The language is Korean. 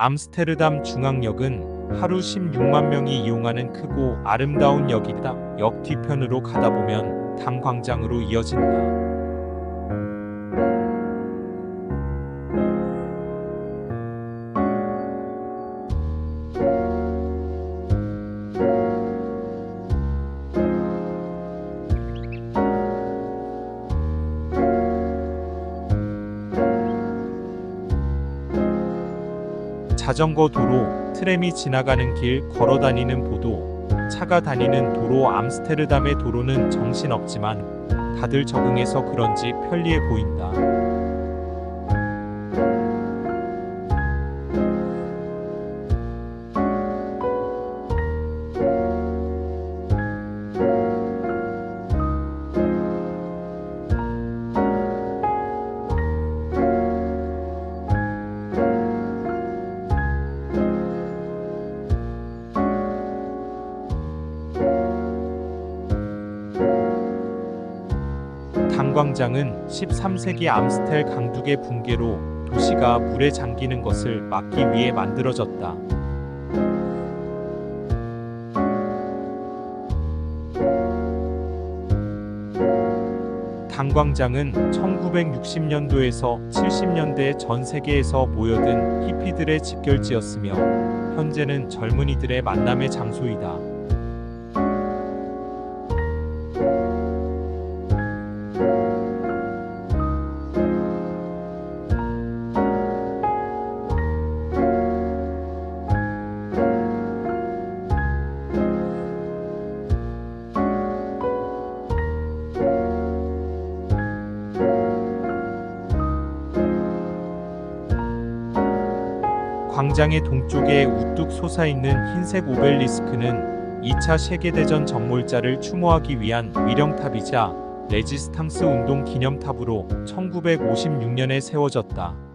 암스테르담 중앙역은 하루 16만 명이 이용하는 크고 아름다운 역이다. 역 뒤편으로 가다 보면 담광장으로 이어진다. 자전거 도로, 트램이 지나가는 길, 걸어 다니는 보도, 차가 다니는 도로 암스테르담의 도로는 정신없지만 다들 적응해서 그런지 편리해 보인다. 담광장은 13세기 암스텔 강둑의 붕괴로 도시가 물에 잠기는 것을 막기 위해 만들어졌다. 담광장은 1960년도에서 70년대 전 세계에서 모여든 히피들의 집결지였으며 현재는 젊은이들의 만남의 장소이다. 광장의 동쪽에 우뚝 솟아있는 흰색 오벨리스크는 2차 세계대전 정몰자를 추모하기 위한 위령탑이자 레지스탕스 운동 기념탑으로 1956년에 세워졌다.